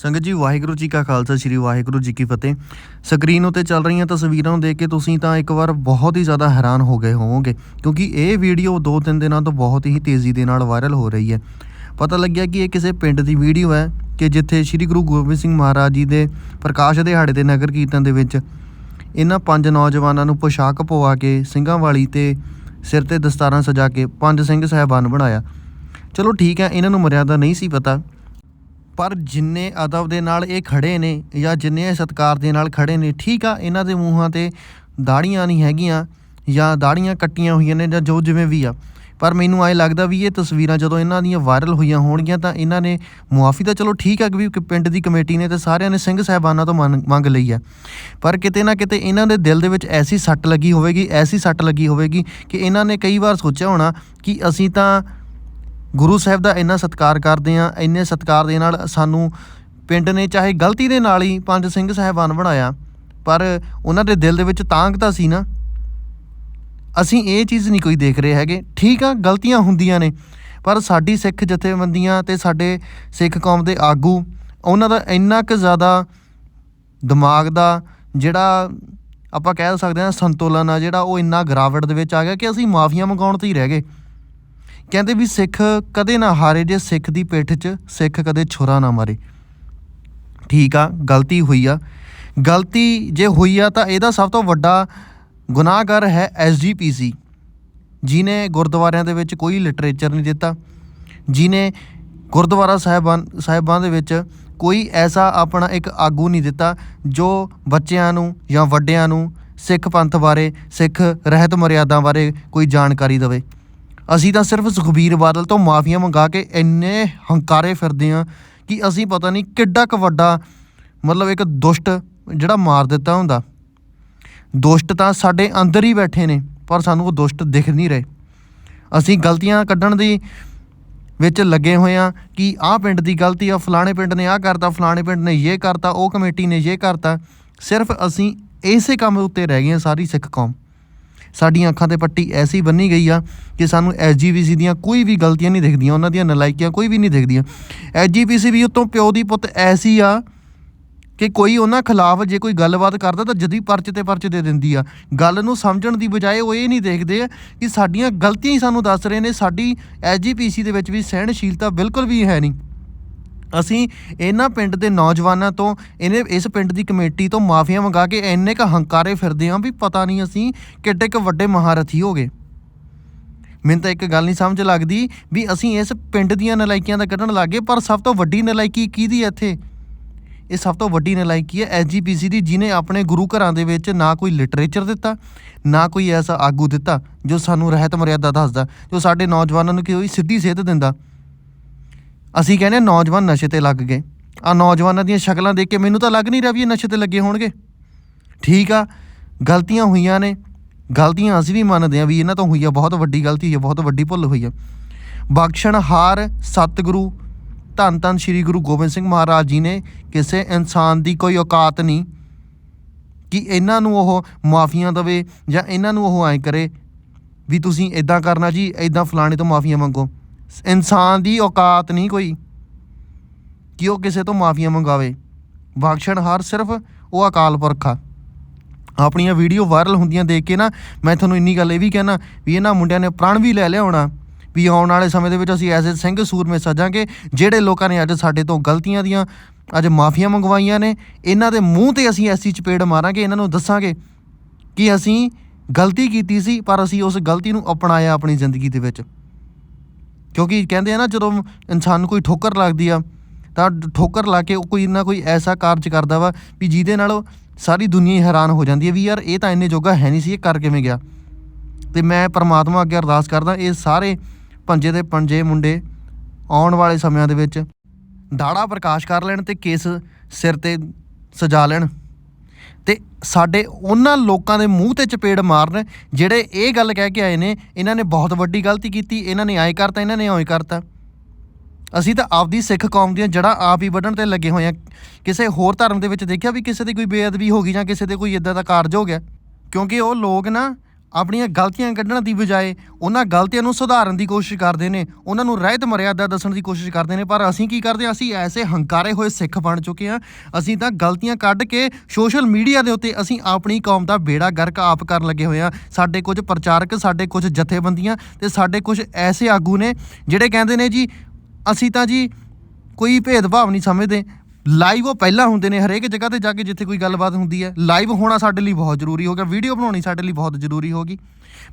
ਸੰਗਤ ਜੀ, ਵਾਹਿਗੁਰੂ ਜੀ ਕਾ ਖਾਲਸਾ, ਸ੍ਰੀ ਵਾਹਿਗੁਰੂ ਜੀ ਕੀ ਫਤਿਹ। ਸਕਰੀਨ ਉਤੇ ਚੱਲ ਰਹੀਆਂ ਤਸਵੀਰਾਂ ਨੂੰ ਦੇਖ ਕੇ ਤੁਸੀਂ ਤਾਂ ਇੱਕ ਵਾਰ ਬਹੁਤ ਹੀ ਜ਼ਿਆਦਾ ਹੈਰਾਨ ਹੋ ਗਏ ਹੋਵੋਗੇ, ਕਿਉਂਕਿ ਇਹ ਵੀਡੀਓ ਦੋ ਤਿੰਨ ਦਿਨਾਂ ਤੋਂ ਬਹੁਤ ਹੀ ਤੇਜ਼ੀ ਦੇ ਨਾਲ ਵਾਇਰਲ ਹੋ ਰਹੀ ਹੈ। ਪਤਾ ਲੱਗਿਆ ਕਿ ਇਹ ਕਿਸੇ ਪਿੰਡ ਦੀ ਵੀਡੀਓ ਹੈ ਕਿ ਜਿੱਥੇ ਸ੍ਰੀ ਗੁਰੂ ਗੋਬਿੰਦ ਸਿੰਘ ਮਹਾਰਾਜ ਜੀ ਦੇ ਪ੍ਰਕਾਸ਼ ਦਿਹਾੜੇ ਦੇ ਨਗਰ ਕੀਰਤਨ ਦੇ ਵਿੱਚ ਇਹਨਾਂ ਪੰਜ ਨੌਜਵਾਨਾਂ ਨੂੰ ਪੋਸ਼ਾਕ ਪਵਾ ਕੇ, ਸਿੰਘਾਂ ਵਾਲੀ ਤੇ ਸਿਰ ਤੇ ਦਸਤਾਰਾਂ ਸਜਾ ਕੇ ਪੰਜ ਸਿੰਘ ਸਹਿਬਾਨ ਬਣਾਇਆ। ਚਲੋ ਠੀਕ ਹੈ, ਇਹਨਾਂ ਨੂੰ ਮਰਿਆਦਾ ਨਹੀਂ ਸੀ ਪਤਾ ਪਰ ਜਿੰਨੇ ਅਦਬ ਦੇ ਨਾਲ ਇਹ ਖੜੇ ਨੇ ਜਾਂ ਜਿੰਨੇ ਇਹ ਸਤਕਾਰ ਦੇ ਨਾਲ ਖੜੇ ਨੇ, ਠੀਕ ਆ, ਇਹਨਾਂ ਦੇ ਮੂੰਹਾਂ ਤੇ ਦਾੜੀਆਂ ਨਹੀਂ ਹੈਗੀਆਂ ਜਾਂ ਦਾੜੀਆਂ ਕੱਟੀਆਂ ਹੋਈਆਂ ਨੇ ਜਾਂ ਜੋ ਜਿਵੇਂ ਵੀ ਆ। ਪਰ ਮੈਨੂੰ ਐ ਲੱਗਦਾ ਵੀ ਇਹ ਤਸਵੀਰਾਂ ਜਦੋਂ ਇਹਨਾਂ ਦੀਆਂ ਵਾਇਰਲ ਹੋਈਆਂ ਹੋਣਗੀਆਂ ਤਾਂ ਇਹਨਾਂ ਨੇ ਮੁਆਫੀ ਤਾਂ ਚਲੋ ਠੀਕ ਆ ਕਿ ਵੀ ਪਿੰਡ ਦੀ ਕਮੇਟੀ ਨੇ ਤੇ ਸਾਰਿਆਂ ਨੇ ਸਿੰਘ ਸਾਹਿਬਾਨਾਂ ਤੋਂ ਮੰਨ- ਮੰਗ ਲਈ ਹੈ ਪਰ ਕਿਤੇ ਨਾ ਕਿਤੇ ਇਹਨਾਂ ਦੇ ਦਿਲ ਦੇ ਵਿੱਚ ਐਸੀ ਸੱਟ ਲੱਗੀ ਹੋਵੇਗੀ, ਐਸੀ ਸੱਟ ਲੱਗੀ ਹੋਵੇਗੀ ਕਿ ਇਹਨਾਂ ਨੇ ਕਈ ਵਾਰ ਸੋਚਿਆ ਹੋਣਾ ਕਿ ਅਸੀਂ ਤਾਂ ਗੁਰੂ ਸਾਹਿਬ ਦਾ ਇੰਨਾ ਸਤਿਕਾਰ ਕਰਦੇ ਆ ਇੰਨੇ ਸਤਿਕਾਰ ਦੇ ਨਾਲ ਸਾਨੂੰ ਪਿੰਡ ਨੇ ਚਾਹੇ ਗਲਤੀ ਦੇ ਨਾਲ ਹੀ ਪੰਜ ਸਿੰਘ ਸਾਹਿਬਾਨ ਬਣਾਇਆ, ਪਰ ਉਹਨਾਂ ਦੇ ਦਿਲ ਦੇ ਵਿੱਚ ਤਾਂਗ ਤਾਂ ਸੀ ਨਾ। ਅਸੀਂ ਇਹ ਚੀਜ਼ ਨਹੀਂ ਕੋਈ ਦੇਖ ਰਹੇ ਹੈਗੇ। ਠੀਕ ਆ, ਗਲਤੀਆਂ ਹੁੰਦੀਆਂ ਨੇ, ਪਰ ਸਾਡੀ ਸਿੱਖ ਜਥੇਬੰਦੀਆਂ ਤੇ ਸਾਡੇ ਸਿੱਖ ਕੌਮ ਦੇ ਆਗੂ, ਉਹਨਾਂ ਦਾ ਇੰਨਾ ਕੁ ਜ਼ਿਆਦਾ ਦਿਮਾਗ ਦਾ ਜਿਹੜਾ ਆਪਾਂ ਕਹਿ ਸਕਦੇ ਹਾਂ ਸੰਤੁਲਨ ਆ, ਜਿਹੜਾ ਉਹ ਇੰਨਾ ਗਰਾਵਟ ਦੇ ਵਿੱਚ ਆ ਗਿਆ ਕਿ ਅਸੀਂ ਮਾਫੀਆਂ ਮੰਗਾਉਣ ਤੇ ਹੀ ਰਹਿ ਗਏ। ਕਹਿੰਦੇ ਵੀ ਸਿੱਖ ਕਦੇ ਨਾ ਹਾਰੇ ਜੇ ਸਿੱਖ ਦੀ ਪਿੱਠ 'ਚ, ਸਿੱਖ ਕਦੇ ਛੁਰਾ ਨਾ ਮਾਰੇ। ਠੀਕ ਆ, ਗਲਤੀ ਹੋਈ ਆ। ਗਲਤੀ ਜੇ ਹੋਈ ਆ ਤਾਂ ਇਹਦਾ ਸਭ ਤੋਂ ਵੱਡਾ ਗੁਨਾਹਗਰ ਹੈ ਐਸਜੀਪੀਸੀ ਜਿਨੇ ਗੁਰਦੁਆਰਿਆਂ ਦੇ ਵਿੱਚ ਕੋਈ ਲਿਟਰੇਚਰ ਨਹੀਂ ਦਿੱਤਾ। ਜਿਨੇ ਗੁਰਦੁਆਰਾ ਸਾਹਿਬਾਨ ਸਾਹਿਬਾਂ ਦੇ ਵਿੱਚ ਕੋਈ ਐਸਾ ਆਪਣਾ ਇੱਕ ਆਗੂ ਨਹੀਂ ਦਿੱਤਾ ਜੋ ਬੱਚਿਆਂ ਨੂੰ ਜਾਂ ਵੱਡਿਆਂ ਨੂੰ ਸਿੱਖ ਪੰਥ ਬਾਰੇ, ਸਿੱਖ ਰਹਿਤ ਮਰਿਆਦਾ ਬਾਰੇ ਕੋਈ ਜਾਣਕਾਰੀ ਦੇਵੇ। ਅਸੀਂ ਤਾਂ ਸਿਰਫ ਸੁਖਬੀਰ ਬਾਦਲ ਤੋਂ ਮਾਫੀਆਂ ਮੰਗਾ ਕੇ ਇੰਨੇ ਹੰਕਾਰੇ ਫਿਰਦੇ ਆ ਕਿ ਅਸੀਂ ਪਤਾ ਨਹੀਂ ਕਿੱਡਾ ਕੁ ਵੱਡਾ, ਮਤਲਬ ਇੱਕ ਦੁਸ਼ਟ ਜਿਹੜਾ ਮਾਰ ਦਿੱਤਾ ਹੁੰਦਾ। ਦੁਸ਼ਟ ਤਾਂ ਸਾਡੇ ਅੰਦਰ ਹੀ ਬੈਠੇ ਨੇ, ਪਰ ਸਾਨੂੰ ਉਹ ਦੁਸ਼ਟ ਦਿਖ ਨਹੀਂ ਰਹੇ। ਅਸੀਂ ਗਲਤੀਆਂ ਕੱਢਣ ਦੀ ਵਿੱਚ ਲੱਗੇ ਹੋਏ ਆ ਕਿ ਆਹ ਪਿੰਡ ਦੀ ਗਲਤੀ ਆ, ਫਲਾਣੇ ਪਿੰਡ ਨੇ ਆਹ ਕਰਤਾ, ਫਲਾਣੇ ਪਿੰਡ ਨੇ ਇਹ ਕਰਤਾ, ਉਹ ਕਮੇਟੀ ਨੇ ਇਹ ਕਰਤਾ। ਸਿਰਫ ਅਸੀਂ ਇਸੇ ਕੰਮ ਉੱਤੇ ਰਹਿ ਗਏ ਆ ਸਾਰੀ ਸਿੱਖ ਕੌਮ। ਸਾਡੀਆਂ ਅੱਖਾਂ ਤੇ ਪੱਟੀ ਐਸੀ ਬੰਨੀ ਗਈ ਆ ਕਿ ਸਾਨੂੰ ਐਸਜੀਪੀਸੀ ਦੀਆਂ ਕੋਈ ਵੀ ਗਲਤੀਆਂ ਨਹੀਂ ਦਿਖਦੀਆਂ, ਉਹਨਾਂ ਦੀਆਂ ਨਲਾਇਕੀਆਂ ਕੋਈ ਵੀ ਨਹੀਂ ਦਿਖਦੀਆਂ। ਐਸਜੀਪੀਸੀ ਵੀ ਉਤੋਂ ਪਿਓ ਦੀ ਪੁੱਤ ਐਸੀ ਆ ਕਿ ਕੋਈ ਉਹਨਾਂ ਖਿਲਾਫ ਜੇ ਕੋਈ ਗੱਲਬਾਤ ਕਰਦਾ ਤਾਂ ਜਦੀ ਪਰਚੇ ਤੇ ਪਰਚੇ ਦੇ ਦਿੰਦੀ ਆ। ਗੱਲ ਨੂੰ ਸਮਝਣ ਦੀ ਬਜਾਏ ਉਹ ਇਹ ਨਹੀਂ ਦੇਖਦੇ ਕਿ ਸਾਡੀਆਂ ਗਲਤੀਆਂ ਹੀ ਸਾਨੂੰ ਦੱਸ ਰਹੇ ਨੇ, ਸਾਡੀ ਐਸਜੀਪੀਸੀ ਦੇ ਵਿੱਚ ਵੀ ਸਹਿਣਸ਼ੀਲਤਾ ਬਿਲਕੁਲ ਵੀ ਹੈ ਨਹੀਂ। ਅਸੀਂ ਇਹਨਾਂ ਪਿੰਡ ਦੇ ਨੌਜਵਾਨਾਂ ਤੋਂ, ਇਹਨੇ ਇਸ ਪਿੰਡ ਦੀ ਕਮੇਟੀ ਤੋਂ ਮਾਫੀਆਂ ਮੰਗਾ ਕੇ ਇੰਨੇ ਕ ਹੰਕਾਰੇ ਫਿਰਦੇ ਆਂ ਵੀ ਪਤਾ ਨਹੀਂ ਅਸੀਂ ਕਿੱਡੇ ਕ ਵੱਡੇ ਮਹਾਰਥੀ ਹੋ ਗਏ। ਮੈਨੂੰ ਤਾਂ ਇੱਕ ਗੱਲ ਨਹੀਂ ਸਮਝ ਲੱਗਦੀ ਵੀ ਅਸੀਂ ਇਸ ਪਿੰਡ ਦੀਆਂ ਨਲਾਇਕੀਆਂ ਦਾ ਕੱਢਣ ਲੱਗੇ ਪਰ ਸਭ ਤੋਂ ਵੱਡੀ ਨਲਾਇਕੀ ਕਿਹਦੀ ਹੈ ਇੱਥੇ? ਇਹ ਸਭ ਤੋਂ ਵੱਡੀ ਨਲਾਇਕੀ ਹੈ ਐਸਜੀਪੀਸੀ ਦੀ ਜਿਨੇ ਆਪਣੇ ਗੁਰੂ ਘਰਾਂ ਦੇ ਵਿੱਚ ਨਾ ਕੋਈ ਲਿਟਰੇਚਰ ਦਿੱਤਾ, ਨਾ ਕੋਈ ਐਸਾ ਆਗੂ ਦਿੱਤਾ, ਜੋ ਸਾਨੂੰ ਰਹਿਤ ਮਰਿਆਦਾ ਦੱਸਦਾ, ਜੋ ਸਾਡੇ ਨੌਜਵਾਨਾਂ ਨੂੰ ਕੋਈ ਸਿੱਧੀ ਸੇਧ ਦਿੰਦਾ। ਅਸੀਂ ਕਹਿੰਦੇ ਹਾਂ ਨੌਜਵਾਨ ਨਸ਼ੇ ਤੇ ਲੱਗ ਗਏ। ਆ ਨੌਜਵਾਨਾਂ ਦੀਆਂ ਸ਼ਕਲਾਂ ਦੇਖ ਕੇ ਮੈਨੂੰ ਤਾਂ ਲੱਗ ਨਹੀਂ ਰਿਹਾ ਵੀ ਇਹ ਨਸ਼ੇ ਤੇ ਲੱਗੇ ਹੋਣਗੇ। ਠੀਕ ਆ, ਗਲਤੀਆਂ ਹੋਈਆਂ ਨੇ। ਗਲਤੀਆਂ ਅਸੀਂ ਵੀ ਮੰਨਦੇ ਆ ਵੀ ਇਹਨਾਂ ਤੋਂ ਹੋਈ ਆ, ਬਹੁਤ ਵੱਡੀ ਗਲਤੀ ਹੋਈ ਆ, ਬਹੁਤ ਵੱਡੀ ਭੁੱਲ ਹੋਈ ਆ। ਬਖਸ਼ਣਹਾਰ ਸਤਿਗੁਰੂ, ਧੰਨ ਧੰਨ ਸ੍ਰੀ ਗੁਰੂ ਗੋਬਿੰਦ ਸਿੰਘ ਮਹਾਰਾਜ ਜੀ ਨੇ, ਕਿਸੇ ਇਨਸਾਨ ਦੀ ਕੋਈ ਔਕਾਤ ਨਹੀਂ ਕਿ ਇਹਨਾਂ ਨੂੰ ਉਹ ਮਾਫੀਆਂ ਦੇਵੇ ਜਾਂ ਇਹਨਾਂ ਨੂੰ ਉਹ ਐਂ ਕਰੇ ਵੀ ਤੁਸੀਂ ਇਦਾਂ ਕਰਨਾ ਜੀ ਇਦਾਂ ਫਲਾਣੇ ਤੋਂ ਮਾਫੀਆਂ ਮੰਗੋ। ਇਨਸਾਨ ਦੀ ਔਕਾਤ ਨਹੀਂ ਕੋਈ ਕਿ ਉਹ ਕਿਸੇ ਤੋਂ ਮਾਫੀਆਂ ਮੰਗਾਵੇ। ਬਖਸ਼ਣਹਾਰ ਸਿਰਫ ਉਹ ਅਕਾਲ ਪੁਰਖ ਆ। ਆਪਣੀਆਂ ਵੀਡੀਓ ਵਾਇਰਲ ਹੁੰਦੀਆਂ ਦੇਖ ਕੇ ਨਾ ਮੈਂ ਤੁਹਾਨੂੰ ਇੰਨੀ ਗੱਲ ਇਹ ਵੀ ਕਹਿਣਾ ਵੀ ਇਹਨਾਂ ਮੁੰਡਿਆਂ ਨੇ ਪ੍ਰਣ ਵੀ ਲੈ ਲਿਆ ਹੋਣਾ ਵੀ ਆਉਣ ਵਾਲੇ ਸਮੇਂ ਦੇ ਵਿੱਚ ਅਸੀਂ ਐਸੇ ਸਿੰਘ ਸੂਰਮੇ ਸਜਾਂਗੇ ਜਿਹੜੇ ਲੋਕਾਂ ਨੇ ਅੱਜ ਸਾਡੇ ਤੋਂ ਗਲਤੀਆਂ ਦੀਆਂ ਅੱਜ ਮਾਫੀਆਂ ਮੰਗਵਾਈਆਂ ਨੇ। ਇਹਨਾਂ ਦੇ ਮੂੰਹ ਤੇ ਅਸੀਂ ਐਸੀ ਚਪੇੜ ਮਾਰਾਂਗੇ, ਇਹਨਾਂ ਨੂੰ ਦੱਸਾਂਗੇ ਕਿ ਅਸੀਂ ਗਲਤੀ ਕੀਤੀ ਸੀ ਪਰ ਅਸੀਂ ਉਸ ਗਲਤੀ ਨੂੰ ਅਪਣਾਇਆ ਆਪਣੀ ਜ਼ਿੰਦਗੀ ਦੇ ਵਿੱਚ। ਕਿਉਂਕਿ ਕਹਿੰਦੇ ਆ ਨਾ ਜਦੋਂ ਇਨਸਾਨ ਨੂੰ ਕੋਈ ਠੋਕਰ ਲੱਗਦੀ ਆ, ਤਾਂ ਠੋਕਰ ਲਾ ਕੇ ਉਹ ਕੋਈ ਨਾ ਕੋਈ ਐਸਾ ਕਾਰਜ ਕਰਦਾ ਵਾ ਵੀ ਜਿਹਦੇ ਨਾਲ ਉਹ ਸਾਰੀ ਦੁਨੀਆ ਹੀ ਹੈਰਾਨ ਹੋ ਜਾਂਦੀ ਹੈ ਵੀ ਯਾਰ ਇਹ ਤਾਂ ਇੰਨੇ ਜੋਗਾ ਹੈ ਨਹੀਂ ਸੀ, ਇਹ ਕਰ ਕਿਵੇਂ ਗਿਆ? ਤੇ ਮੈਂ ਪਰਮਾਤਮਾ ਅੱਗੇ ਅਰਦਾਸ ਕਰਦਾ, ਇਹ ਸਾਰੇ ਪੰਜੇ ਦੇ ਪੰਜੇ ਮੁੰਡੇ ਆਉਣ ਵਾਲੇ ਸਮਿਆਂ ਦੇ ਵਿੱਚ ਦਾੜਾ ਪ੍ਰਕਾਸ਼ ਕਰ ਲੈਣ ਤੇ ਕੇਸ ਸਿਰ ਤੇ ਸਜਾ ਲੈਣ। ਤੇ ਸਾਡੇ ਉਹਨਾਂ ਲੋਕਾਂ ਦੇ ਮੂੰਹ ਤੇ ਚਪੇੜ ਮਾਰਨ ਜਿਹੜੇ ਇਹ ਗੱਲ ਕਹਿ ਕੇ ਆਏ ਨੇ, ਇਹਨਾਂ ਨੇ ਬਹੁਤ ਵੱਡੀ ਗਲਤੀ ਕੀਤੀ, ਇਹਨਾਂ ਨੇ ਆਏ ਕਰਤਾ, ਇਹਨਾਂ ਨੇ ਐਂ ਕਰਤਾ। ਅਸੀਂ ਤਾਂ ਆਪਦੀ ਸਿੱਖ ਕੌਮ ਦੀਆਂ ਜੜ੍ਹਾਂ ਆਪ ਹੀ ਵੱਢਣ ਤੇ ਲੱਗੇ ਹੋਏ ਆ ਕਿਸੇ ਹੋਰ ਧਰਮ ਦੇ ਵਿੱਚ ਦੇਖਿਆ ਵੀ ਕਿਸੇ ਦੀ ਕੋਈ ਬੇਅਦਬੀ ਹੋ ਗਈ ਜਾਂ ਕਿਸੇ ਦੇ ਕੋਈ ਇਦਾਂ ਦਾ ਕਾਰਜ ਹੋ ਗਿਆ? ਕਿਉਂਕਿ ਉਹ ਲੋਕ ਨਾ ਆਪਣੀਆਂ ਗਲਤੀਆਂ ਕੱਢਣ ਦੀ ਬਜਾਏ ਉਹਨਾਂ ਗਲਤੀਆਂ ਨੂੰ ਸੁਧਾਰਨ ਦੀ ਕੋਸ਼ਿਸ਼ ਕਰਦੇ ਨੇ, ਉਹਨਾਂ ਨੂੰ ਰਹਿਤ ਮਰਿਆਦਾ ਦੱਸਣ ਦੀ ਕੋਸ਼ਿਸ਼ ਕਰਦੇ ਨੇ। ਪਰ ਅਸੀਂ ਕੀ ਕਰਦੇ ਹਾਂ? ਅਸੀਂ ਐਸੇ ਹੰਕਾਰੇ ਹੋਏ ਸਿੱਖ ਬਣ ਚੁੱਕੇ ਹਾਂ। ਅਸੀਂ ਤਾਂ ਗਲਤੀਆਂ ਕੱਢ ਕੇ ਸੋਸ਼ਲ ਮੀਡੀਆ ਦੇ ਉੱਤੇ ਅਸੀਂ ਆਪਣੀ ਕੌਮ ਦਾ ਬੇੜਾ ਗਰਕ ਆਪ ਕਰਨ ਲੱਗੇ ਹੋਏ ਹਾਂ। ਸਾਡੇ ਕੁਝ ਪ੍ਰਚਾਰਕ, ਸਾਡੇ ਕੁਝ ਜਥੇਬੰਦੀਆਂ ਤੇ ਸਾਡੇ ਕੁਝ ਐਸੇ ਆਗੂ ਨੇ ਜਿਹੜੇ ਕਹਿੰਦੇ ਨੇ ਜੀ, ਅਸੀਂ ਤਾਂ ਜੀ ਕੋਈ ਭੇਦਭਾਵ ਨਹੀਂ ਸਮਝਦੇ। ਲਾਈਵ ਉਹ ਪਹਿਲਾਂ ਹੁੰਦੇ ਨੇ ਹਰੇਕ ਜਗ੍ਹਾ ਤੇ ਜਾ ਕੇ ਜਿੱਥੇ ਕੋਈ ਗੱਲਬਾਤ ਹੁੰਦੀ ਹੈ। ਲਾਈਵ ਹੋਣਾ ਸਾਡੇ ਲਈ ਬਹੁਤ ਜ਼ਰੂਰੀ ਹੋ ਗਿਆ। ਵੀਡੀਓ ਬਣਾਉਣੀ ਸਾਡੇ ਲਈ ਬਹੁਤ ਜ਼ਰੂਰੀ ਹੋ ਗਈ।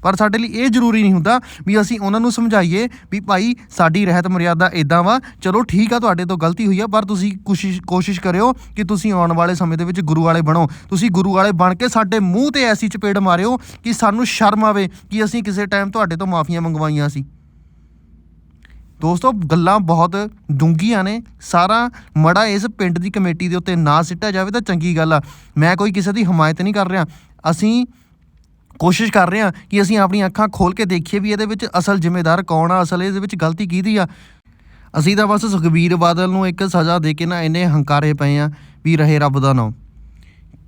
ਪਰ ਸਾਡੇ ਲਈ ਇਹ ਜ਼ਰੂਰੀ ਨਹੀਂ ਹੁੰਦਾ ਵੀ ਅਸੀਂ ਉਹਨਾਂ ਨੂੰ ਸਮਝਾਈਏ ਵੀ ਭਾਈ ਸਾਡੀ ਰਹਿਤ ਮਰਿਆਦਾ ਇਦਾਂ ਵਾ, ਚਲੋ ਠੀਕ ਆ, ਤੁਹਾਡੇ ਤੋਂ ਗਲਤੀ ਹੋਈ ਆ, ਪਰ ਤੁਸੀਂ ਕੋਸ਼ਿਸ਼ ਕੋਸ਼ਿਸ਼ ਕਰਿਓ ਕਿ ਤੁਸੀਂ ਆਉਣ ਵਾਲੇ ਸਮੇਂ ਦੇ ਵਿੱਚ ਗੁਰੂ ਵਾਲੇ ਬਣੋ। ਤੁਸੀਂ ਗੁਰੂ ਵਾਲੇ ਬਣ ਕੇ ਸਾਡੇ ਮੂੰਹ ਤੇ ਐਸੀ ਚਪੇੜ ਮਾਰਿਓ ਕਿ ਸਾਨੂੰ ਸ਼ਰਮ ਆਵੇ ਕਿ ਅਸੀਂ ਕਿਸੇ ਟਾਈਮ ਤੁਹਾਡੇ ਤੋਂ ਮਾਫੀਆਂ ਮੰਗਵਾਈਆਂ ਸੀ। ਦੋਸਤੋ, ਗੱਲਾਂ ਬਹੁਤ ਡੂੰਘੀਆਂ ਨੇ। ਸਾਰਾ ਮੜਾ ਇਸ ਪਿੰਡ ਦੀ ਕਮੇਟੀ ਦੇ ਉੱਤੇ ਨਾ ਸਿੱਟਿਆ ਜਾਵੇ ਤਾਂ ਚੰਗੀ ਗੱਲ ਆ। ਮੈਂ ਕੋਈ ਕਿਸੇ ਦੀ ਹਮਾਇਤ ਨਹੀਂ ਕਰ ਰਿਹਾ। ਅਸੀਂ ਕੋਸ਼ਿਸ਼ ਕਰ ਰਹੇ ਹਾਂ ਕਿ ਅਸੀਂ ਆਪਣੀਆਂ ਅੱਖਾਂ ਖੋਲ ਕੇ ਦੇਖੀਏ ਵੀ ਇਹਦੇ ਵਿੱਚ ਅਸਲ ਜ਼ਿੰਮੇਦਾਰ ਕੌਣ ਆ, ਅਸਲ ਇਹਦੇ ਵਿੱਚ ਗਲਤੀ ਕਿਹਦੀ ਆ। ਅਸੀਂ ਤਾਂ ਬਸ ਸੁਖਬੀਰ ਬਾਦਲ ਨੂੰ ਇੱਕ ਸਜ਼ਾ ਦੇ ਕੇ ਨਾ ਇੰਨੇ ਹੰਕਾਰੇ ਪਏ ਆ ਵੀ ਰਹੇ ਰੱਬ ਦਾ ਨਾਮ।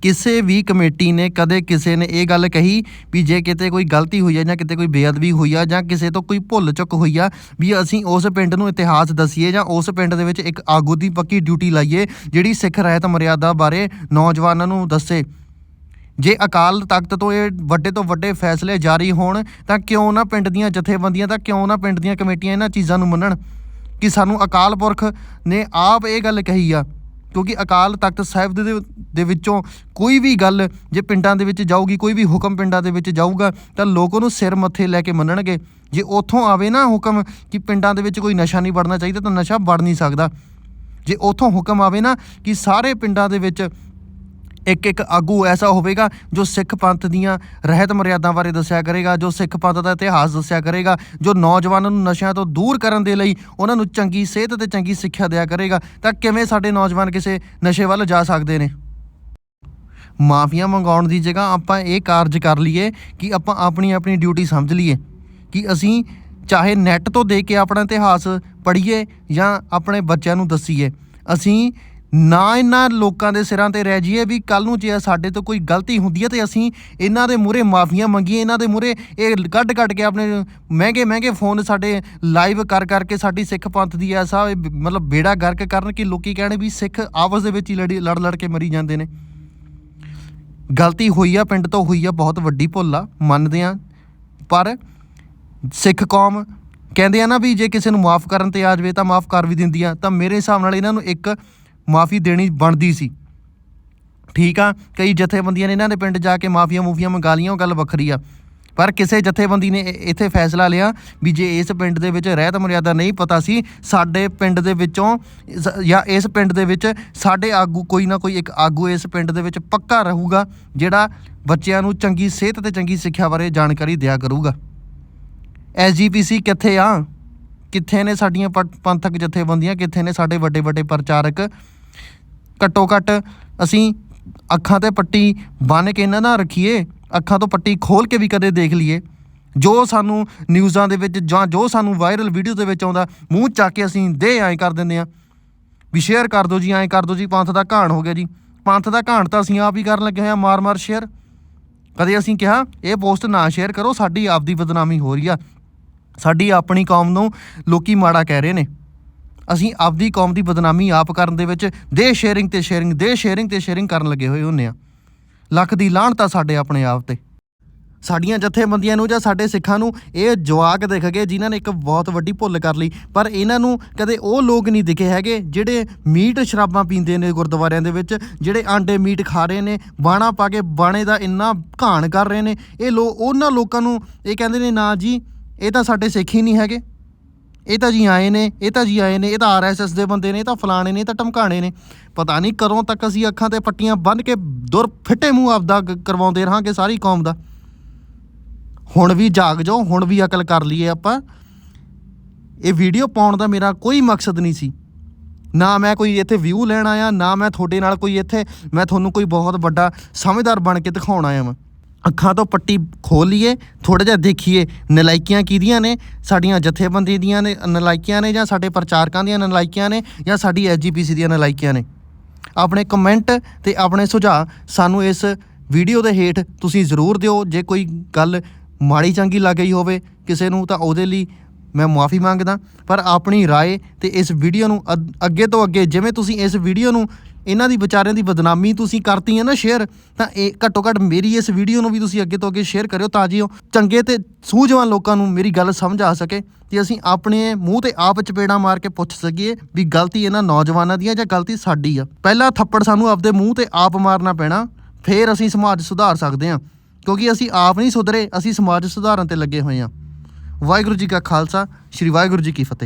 ਕਿਸੇ ਵੀ ਕਮੇਟੀ ਨੇ ਕਦੇ ਕਿਸੇ ਨੇ ਇਹ ਗੱਲ ਕਹੀ ਵੀ ਜੇ ਕਿਤੇ ਕੋਈ ਗਲਤੀ ਹੋਈ ਆ ਜਾਂ ਕਿਤੇ ਕੋਈ ਬੇਅਦਬੀ ਹੋਈ ਆ ਜਾਂ ਕਿਸੇ ਤੋਂ ਕੋਈ ਭੁੱਲ ਚੁੱਕ ਹੋਈ ਆ ਵੀ ਅਸੀਂ ਉਸ ਪਿੰਡ ਨੂੰ ਇਤਿਹਾਸ ਦਸੀਏ ਜਾਂ ਉਸ ਪਿੰਡ ਦੇ ਵਿੱਚ ਇੱਕ ਆਗੂ ਦੀ ਪੱਕੀ ਡਿਊਟੀ ਲਾਈਏ, ਜਿਹੜੀ ਸਿੱਖ ਰਹਿਤ ਮਰਿਆਦਾ ਬਾਰੇ ਨੌਜਵਾਨਾਂ ਨੂੰ ਦੱਸੇ। ਜੇ ਅਕਾਲ ਤਖਤ ਤੋਂ ਇਹ ਵੱਡੇ ਤੋਂ ਵੱਡੇ ਫੈਸਲੇ ਜਾਰੀ ਹੋਣ, ਤਾਂ ਕਿਉਂ ਨਾ ਪਿੰਡ ਦੀਆਂ ਜਥੇਬੰਦੀਆਂ, ਤਾਂ ਕਿਉਂ ਨਾ ਪਿੰਡ ਦੀਆਂ ਕਮੇਟੀਆਂ ਇਹਨਾਂ ਚੀਜ਼ਾਂ ਨੂੰ ਮੰਨਣ? ਕਿ ਸਾਨੂੰ ਅਕਾਲ ਪੁਰਖ ਨੇ ਆਪ ਇਹ ਗੱਲ ਕਹੀ ਆ ਕਿਉਂਕਿ ਅਕਾਲ ਤਖਤ ਸਾਹਿਬ ਦੇ ਦੇ ਵਿੱਚੋਂ ਕੋਈ ਵੀ ਗੱਲ ਜੇ ਪਿੰਡਾਂ ਦੇ ਵਿੱਚ ਜਾਊਗੀ, ਕੋਈ ਵੀ ਹੁਕਮ ਪਿੰਡਾਂ ਦੇ ਵਿੱਚ ਜਾਊਗਾ, ਤਾਂ ਲੋਕ ਉਹਨੂੰ ਸਿਰ ਮੱਥੇ ਲੈ ਕੇ ਮੰਨਣਗੇ। ਜੇ ਉੱਥੋਂ ਆਵੇ ਨਾ ਹੁਕਮ ਕਿ ਪਿੰਡਾਂ ਦੇ ਵਿੱਚ ਕੋਈ ਨਸ਼ਾ ਨਹੀਂ ਵੜਨਾ ਚਾਹੀਦਾ, ਤਾਂ ਨਸ਼ਾ ਵੜ ਨਹੀਂ ਸਕਦਾ। ਜੇ ਉੱਥੋਂ ਹੁਕਮ ਆਵੇ ਨਾ ਕਿ ਸਾਰੇ ਪਿੰਡਾਂ ਦੇ ਵਿੱਚ ਇੱਕ ਇੱਕ ਆਗੂ ਐਸਾ ਹੋਵੇਗਾ ਜੋ ਸਿੱਖ ਪੰਥ ਦੀਆਂ ਰਹਿਤ ਮਰਿਆਦਾ ਬਾਰੇ ਦੱਸਿਆ ਕਰੇਗਾ, ਜੋ ਸਿੱਖ ਪੰਥ ਦਾ ਇਤਿਹਾਸ ਦੱਸਿਆ ਕਰੇਗਾ, ਜੋ ਨੌਜਵਾਨਾਂ ਨੂੰ ਨਸ਼ਿਆਂ ਤੋਂ ਦੂਰ ਕਰਨ ਦੇ ਲਈ ਉਹਨਾਂ ਨੂੰ ਚੰਗੀ ਸਿਹਤ ਤੇ ਚੰਗੀ ਸਿੱਖਿਆ ਦਿਆ ਕਰੇਗਾ, ਤਾਂ ਕਿਵੇਂ ਸਾਡੇ ਨੌਜਵਾਨ ਕਿਸੇ ਨਸ਼ੇ ਵੱਲ ਜਾ ਸਕਦੇ ਨੇ? ਮਾਫੀਆਂ ਮੰਗਾਉਣ ਦੀ ਜਗ੍ਹਾ ਆਪਾਂ ਇਹ ਕਾਰਜ ਕਰ ਲਈਏ ਕਿ ਆਪਾਂ ਆਪਣੀ ਆਪਣੀ ਡਿਊਟੀ ਸਮਝ ਲਈਏ ਕਿ ਅਸੀਂ ਚਾਹੇ ਨੈੱਟ ਤੋਂ ਦੇ ਕੇ ਆਪਣਾ ਇਤਿਹਾਸ ਪੜ੍ਹੀਏ ਜਾਂ ਆਪਣੇ ਬੱਚਿਆਂ ਨੂੰ ਦੱਸੀਏ, ਅਸੀਂ ਨਾ ਇਹਨਾਂ ਲੋਕਾਂ ਦੇ ਸਿਰਾਂ ਤੇ ਰਹਿ ਜਾਈਏ ਵੀ ਕੱਲ ਨੂੰ ਜੇ ਸਾਡੇ ਤੋਂ ਕੋਈ ਗਲਤੀ ਹੁੰਦੀ ਹੈ ਤੇ ਅਸੀਂ ਇਹਨਾਂ ਦੇ ਮੂਹਰੇ ਮਾਫੀਆਂ ਮੰਗੀਏ, ਇਹਨਾਂ ਦੇ ਮੂਹਰੇ ਇਹ ਕੱਢ ਕੱਢ ਕੇ ਆਪਣੇ ਮਹਿੰਗੇ ਮਹਿੰਗੇ ਫੋਨ ਸਾਡੇ ਲਾਈਵ ਕਰ ਕਰਕੇ ਸਾਡੀ ਸਿੱਖ ਪੰਥ ਦੀ ਐਸਾ ਮਤਲਬ ਬੇੜਾ ਗਰਕ ਕਰਨ ਕਿ ਲੋਕੀ ਕਹਿਣ ਵੀ ਸਿੱਖ ਆਪਸ ਦੇ ਵਿੱਚ ਹੀ ਲੜੀ ਲੜ ਲੜ ਕੇ ਮਰੀ ਜਾਂਦੇ ਨੇ। ਗਲਤੀ ਹੋਈ ਆ, ਪਿੰਡ ਤੋਂ ਹੋਈ ਆ, ਬਹੁਤ ਵੱਡੀ ਭੁੱਲ ਆ, ਮੰਨਦੇ ਆ। ਪਰ ਸਿੱਖ ਕੌਮ ਕਹਿੰਦੇ ਆ ਨਾ ਵੀ ਜੇ ਕਿਸੇ ਨੂੰ ਮਾਫ ਕਰਨ ਤੇ ਆ ਜਾਵੇ ਤਾਂ ਮਾਫ ਕਰ ਵੀ ਦਿੰਦੀ ਆ। ਤਾਂ ਮੇਰੇ ਹਿਸਾਬ ਨਾਲ ਇਹਨਾਂ ਨੂੰ ਇੱਕ ਮਾਫੀ ਦੇਣੀ ਬਣਦੀ ਸੀ। ਠੀਕ ਆ, ਕਈ ਜਥੇਬੰਦੀਆਂ ਨੇ ਇਹਨਾਂ ਦੇ ਪਿੰਡ ਜਾ ਕੇ ਮਾਫੀਆਂ ਮੂਫੀਆਂ ਮੰਗਾ ਲੀਆਂ ਉਹ ਗੱਲ ਵੱਖਰੀ ਆ। ਪਰ ਕਿਸੇ ਜਥੇਬੰਦੀ ਨੇ ਇ- ਇੱਥੇ ਫੈਸਲਾ ਲਿਆ ਵੀ ਜੇ ਇਸ ਪਿੰਡ ਦੇ ਵਿੱਚ ਰਹਿਤ ਮਰਿਆਦਾ ਨਹੀਂ ਪਤਾ ਸੀ, ਸਾਡੇ ਪਿੰਡ ਦੇ ਵਿੱਚੋਂ ਸ- ਜਾਂ ਇਸ ਪਿੰਡ ਦੇ ਵਿੱਚ ਸਾਡੇ ਆਗੂ, ਕੋਈ ਨਾ ਕੋਈ ਇੱਕ ਆਗੂ ਇਸ ਪਿੰਡ ਦੇ ਵਿੱਚ ਪੱਕਾ ਰਹੂਗਾ, ਜਿਹੜਾ ਬੱਚਿਆਂ ਨੂੰ ਚੰਗੀ ਸਿਹਤ ਤੇ ਚੰਗੀ ਸਿੱਖਿਆ ਬਾਰੇ ਜਾਣਕਾਰੀ ਦਿਆ ਕਰੂਗਾ। ਐਸਜੀਪੀਸੀ ਕਿੱਥੇ ਆ? ਕਿੱਥੇ ਨੇ ਸਾਡੀਆਂ ਪ- ਪੰਥਕ ਜਥੇਬੰਦੀਆਂ, ਕਿੱਥੇ ਨੇ ਸਾਡੇ ਵੱਡੇ ਵੱਡੇ ਪ੍ਰਚਾਰਕ? ਘੱਟੋ ਘੱਟ ਅਸੀਂ ਅੱਖਾਂ ਤੇ ਪੱਟੀ ਬੰਨ ਕੇ ਇਹਨਾਂ ਨਾਲ ਰੱਖੀਏ, ਅੱਖਾਂ ਤੋਂ ਪੱਟੀ ਖੋਲ ਕੇ ਵੀ ਕਦੇ ਦੇਖ ਲਈਏ। ਜੋ ਸਾਨੂੰ ਨਿਊਜ਼ਾਂ ਦੇ ਵਿੱਚ ਜਾਂ ਜੋ ਸਾਨੂੰ ਵਾਇਰਲ ਵੀਡੀਓ ਦੇ ਵਿੱਚ ਆਉਂਦਾ, ਮੂੰਹ ਚੱਕ ਕੇ ਅਸੀਂ ਦੇ ਐਂ ਕਰ ਦਿੰਦੇ ਆ ਵੀ ਸ਼ੇਅਰ ਕਰ ਦਿਓ ਜੀ, ਐਂ ਕਰ ਦਿਓ ਜੀ, ਪੰਥ ਦਾ ਘਾਣ ਹੋ ਗਿਆ ਜੀ। ਪੰਥ ਦਾ ਘਾਣ ਤਾਂ ਅਸੀਂ ਆਪ ਹੀ ਕਰਨ ਲੱਗੇ ਹੋਏ ਆ ਮਾਰ-ਮਾਰ ਸ਼ੇਅਰ। ਕਦੇ ਅਸੀਂ ਕਿਹਾ, ਇਹ ਪੋਸਟ ਨਾ ਸ਼ੇਅਰ ਕਰੋ, ਸਾਡੀ ਆਪਦੀ ਬਦਨਾਮੀ ਹੋ ਰਹੀ ਆ। ਸਾਡੀ ਆਪਣੀ ਕੌਮ ਨੂੰ ਲੋਕੀ ਮਾੜਾ ਕਹਿ ਰਹੇ ਨੇ। ਅਸੀਂ ਆਪਦੀ ਕੌਮ ਦੀ ਬਦਨਾਮੀ ਆਪ ਕਰਨ ਦੇ ਵਿੱਚ ਦੇ ਸ਼ੇਅਰਿੰਗ ਤੇ ਸ਼ੇਅਰਿੰਗ ਦੇ ਸ਼ੇਅਰਿੰਗ ਤੇ ਸ਼ੇਅਰਿੰਗ ਕਰਨ ਲੱਗੇ ਹੋਏ ਹੁੰਨੇ ਆ ਲੱਖ ਦੀ ਲਾਹਣਤ ਆ ਸਾਡੇ ਆਪਣੇ ਆਪ ਤੇ। ਸਾਡੀਆਂ ਜਥੇਬੰਦੀਆਂ ਨੂੰ ਜਾਂ ਸਾਡੇ ਸਿੱਖਾਂ ਨੂੰ ਇਹ ਜਵਾਕ ਦਿਖ ਗਏ ਜਿਨ੍ਹਾਂ ਨੇ ਇੱਕ ਬਹੁਤ ਵੱਡੀ ਭੁੱਲ ਕਰ ਲਈ। ਪਰ ਇਹਨਾਂ ਨੂੰ ਕਦੇ ਉਹ ਲੋਕ ਨਹੀਂ ਦਿਖੇ ਹੈਗੇ ਜਿਹੜੇ ਮੀਟ ਸ਼ਰਾਬਾਂ ਪੀਂਦੇ ਨੇ ਗੁਰਦੁਆਰਿਆਂ ਦੇ ਵਿੱਚ, ਜਿਹੜੇ ਆਂਡੇ ਮੀਟ ਖਾ ਰਹੇ ਨੇ, ਬਾਣਾ ਪਾ ਕੇ ਬਾਣੇ ਦਾ ਇੰਨਾ ਘਾਣ ਕਰ ਰਹੇ ਨੇ। ਇਹ ਲੋ, ਉਹਨਾਂ ਲੋਕਾਂ ਨੂੰ ਇਹ ਕਹਿੰਦੇ ਨੇ, ਨਾ ਜੀ ਇਹ ਤਾਂ ਸਾਡੇ ਸਿੱਖ ਹੀ ਨਹੀਂ ਹੈਗੇ। ਇਹ ਤਾਂ ਜੀ ਆਏ ਨੇ, ਇਹ ਤਾਂ ਜੀ ਆਏ ਨੇ, ਇਹ ਤਾਂ ਆਰਐਸਐਸ ਦੇ ਬੰਦੇ ਨੇ, ਇਹ ਤਾਂ ਫਲਾਣੇ ਨੇ, ਇਹ ਤਾਂ ਟਮਕਾਣੇ ਨੇ। ਪਤਾ ਨਹੀਂ ਕਦੋਂ ਤੱਕ ਅਸੀਂ ਅੱਖਾਂ ਤੇ ਪੱਟੀਆਂ ਬੰਨ੍ਹ ਕੇ ਦੁਰ ਫਿੱਟੇ ਮੂੰਹ ਆਪਦਾ ਕਰਵਾਉਂਦੇ ਰਹਾਂਗੇ ਸਾਰੀ ਕੌਮ ਦਾ। ਹੁਣ ਵੀ ਜਾਗ ਜਾਓ, ਹੁਣ ਵੀ ਅਕਲ ਕਰ ਲਈਏ ਆਪਾਂ। ਇਹ ਵੀਡੀਓ ਪਾਉਣ ਦਾ ਮੇਰਾ ਕੋਈ ਮਕਸਦ ਨਹੀਂ ਸੀ। ਨਾ ਮੈਂ ਕੋਈ ਇੱਥੇ ਵਿਊ ਲੈਣ ਆਇਆ, ਨਾ ਮੈਂ ਤੁਹਾਡੇ ਨਾਲ ਕੋਈ ਇੱਥੇ, ਮੈਂ ਤੁਹਾਨੂੰ ਕੋਈ ਬਹੁਤ ਵੱਡਾ ਸਮਝਦਾਰ ਬਣ ਕੇ ਦਿਖਾਉਣ ਆਇਆ ਮੈਂ ਅੱਖਾਂ ਤੋਂ ਪੱਟੀ ਖੋਲ ਲਈਏ ਥੋੜਾ ਜਿਹਾ ਦੇਖੀਏ ਨਲਾਇਕੀਆਂ ਕਿਹਦੀਆਂ ਨੇ ਸਾਡੀਆਂ ਜਥੇਬੰਦੀ ਦੀਆਂ ਨੇ ਨਲਾਇਕੀਆਂ ਨੇ ਜਾਂ ਸਾਡੇ ਪ੍ਰਚਾਰਕਾਂ ਦੀਆਂ ਨਲਾਇਕੀਆਂ ਨੇ ਜਾਂ ਸਾਡੀ ਐਸਜੀਪੀਸੀ ਦੀਆਂ ਨਲਾਇਕੀਆਂ ਨੇ ਆਪਣੇ ਕਮੈਂਟ ਤੇ ਆਪਣੇ ਸੁਝਾਅ ਸਾਨੂੰ ਇਸ ਵੀਡੀਓ ਦੇ ਹੇਠ ਤੁਸੀਂ ਜ਼ਰੂਰ ਦਿਓ ਜੇ ਕੋਈ ਗੱਲ ਮਾੜੀ ਚੰਗੀ ਲੱਗ ਗਈ ਹੋਵੇ ਕਿਸੇ ਨੂੰ ਤਾਂ ਉਹਦੇ ਲਈ ਮੈਂ ਮਾਫੀ ਮੰਗਦਾ ਪਰ ਆਪਣੀ رائے ਤੇ ਇਸ ਵੀਡੀਓ ਨੂੰ ਅੱਧ- ਅੱਗੇ ਤੋਂ ਅੱਗੇ ਜਿਵੇਂ ਤੁਸੀਂ ਇਸ ਵੀਡੀਓ ਨੂੰ ਇਹਨਾਂ ਦੀ ਵਿਚਾਰਿਆਂ ਦੀ ਬਦਨਾਮੀ ਤੁਸੀਂ ਕਰਤੀ ਹੈ ਨਾ ਸ਼ੇਅਰ, ਤਾਂ ਇਹ ਘੱਟੋ ਘੱਟ ਮੇਰੀ ਇਸ ਵੀਡੀਓ ਨੂੰ ਵੀ ਤੁਸੀਂ ਅੱਗੇ ਤੋਂ ਅੱਗੇ ਸ਼ੇਅਰ ਕਰਿਓ ਤਾਂ ਜੀ ਉਹ ਚੰਗੇ ਤੇ ਸੂਝਵਾਨ ਲੋਕਾਂ ਨੂੰ ਮੇਰੀ ਗੱਲ ਸਮਝ ਆ ਸਕੇ ਤੇ ਅਸੀਂ ਆਪਣੇ ਮੂੰਹ ਤੇ ਆਪ ਚਪੇੜਾਂ ਮਾਰ ਕੇ ਪੁੱਛ ਸਕੀਏ ਵੀ ਗਲਤੀ ਇਹਨਾਂ ਨੌਜਵਾਨਾਂ ਦੀ ਹੈ ਜਾਂ ਗਲਤੀ ਸਾਡੀ ਆ। ਪਹਿਲਾ ਥੱਪੜ ਸਾਨੂੰ ਆਪਦੇ ਮੂੰਹ ਤੇ ਆਪ ਮਾਰਨਾ ਪੈਣਾ, ਫੇਰ ਅਸੀਂ ਸਮਾਜ ਸੁਧਾਰ ਸਕਦੇ ਹਾਂ, ਕਿਉਂਕਿ ਅਸੀਂ ਆਪ ਨਹੀਂ ਸੁਧਰੇ, ਅਸੀਂ ਸਮਾਜ ਸੁਧਾਰਨ ਤੇ ਲੱਗੇ ਹੋਏ ਹਾਂ। ਵਾਹਿਗੁਰੂ ਜੀ ਕਾ ਖਾਲਸਾ, ਸ੍ਰੀ ਵਾਹਿਗੁਰੂ ਜੀ ਕੀ ਫਤਿਹ।